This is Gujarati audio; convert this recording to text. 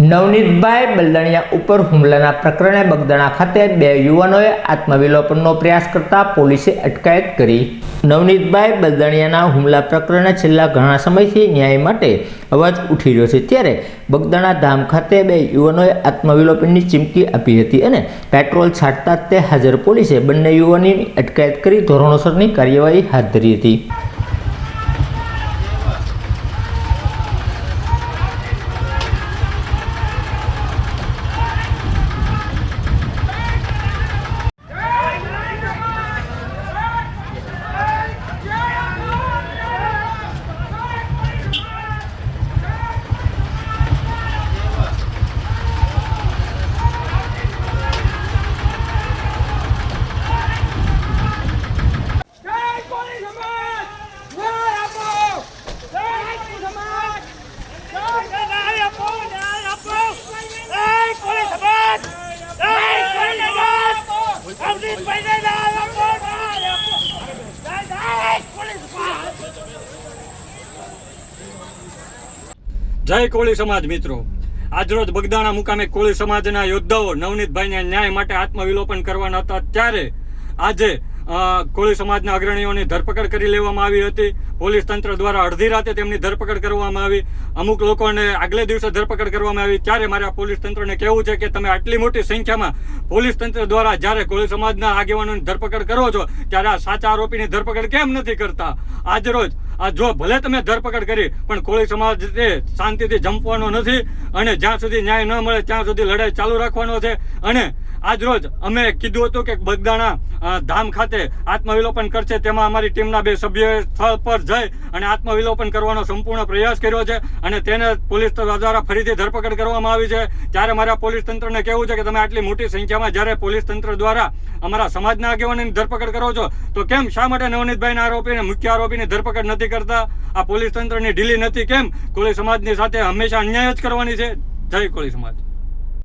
નવનીતભાઈ બલદણિયા ઉપર હુમલાના પ્રકરણે બગદાણા ખાતે બે યુવાનોએ આત્મવિલોપનનો પ્રયાસ કરતા પોલીસે અટકાયત કરી. નવનીતભાઈ બલદણિયાના હુમલા પ્રકરણે છેલ્લા ઘણા સમયથી ન્યાય માટે અવાજ ઉઠી રહ્યો છે. ત્યારે બગદાણા ધામ ખાતે બે યુવાનોએ આત્મવિલોપનની ચીમકી આપી હતી અને પેટ્રોલ છાંટતા તે હાજર પોલીસે બંને યુવાનોની અટકાયત કરી ધોરણોસરની કાર્યવાહી હાથ ધરી હતી જય કોળી સમાજ ન્યાય આપો જય કોળી સમાજ જય ન્યાય આપો ન્યાય આપો જય કોળી સમાજ જય કોળી સમાજ અવનીતભાઈને ન્યાય આપો ન્યાય આપો જય જય કોળી સમાજ જય કોળી સમાજ મિત્રો. આજરોજ બગદાણા મુકામે કોળી સમાજના યોદ્ધાઓ નવનીતભાઈને ન્યાય માટે આત્મવિલોપન કરવાના હતા. ત્યારે આજે કોળી સમાજના અગ્રણીઓની ધરપકડ કરી લેવામાં આવી હતી. પોલીસ તંત્ર દ્વારા અડધી રાતે તેમની ધરપકડ કરવામાં આવી. અમુક લોકોને આગલે દિવસે ધરપકડ કરવામાં આવી. ત્યારે મારે પોલીસ તંત્રને કહેવું છે કે તમે આટલી મોટી સંખ્યામાં પોલીસ તંત્ર દ્વારા જ્યારે કોળી સમાજના આગેવાનોની ધરપકડ કરો છો, ત્યારે આ સાચા આરોપીની ધરપકડ કેમ નથી કરતા? આજરોજ આ જો ભલે તમે ધરપકડ કરી, પણ કોળી સમાજ તે શાંતિથી જંપવાનો નથી અને જ્યાં સુધી ન્યાય ન મળે, ત્યાં સુધી લડાઈ ચાલુ રાખવાનો છે. અને આજ રોજ અમે કીધું હતું કે બગદાણા ધામ ખાતે આત્મવિલોપન કરશે, તેમાં અમારી ટીમના બે સભ્યોએ સ્થળ પર જઈ અને આત્મવિલોપન કરવાનો સંપૂર્ણ પ્રયાસ કર્યો છે અને તેને પોલીસ દ્વારા ફરીથી ધરપકડ કરવામાં આવી છે. ત્યારે મારા પોલીસ તંત્રને કહેવું છે કે તમે આટલી મોટી સંખ્યામાં જ્યારે પોલીસ તંત્ર દ્વારા અમારા સમાજના આગેવાનોની ધરપકડ કરો છો, તો કેમ શા માટે નવનીતભાઈના આરોપીને મુખ્ય આરોપીની ધરપકડ નથી કરતા? આ પોલીસ તંત્રની ઢીલી નથી કેમ? કોળી સમાજની સાથે હંમેશા અન્યાય જ કરવાની છે. જય કોળી સમાજ.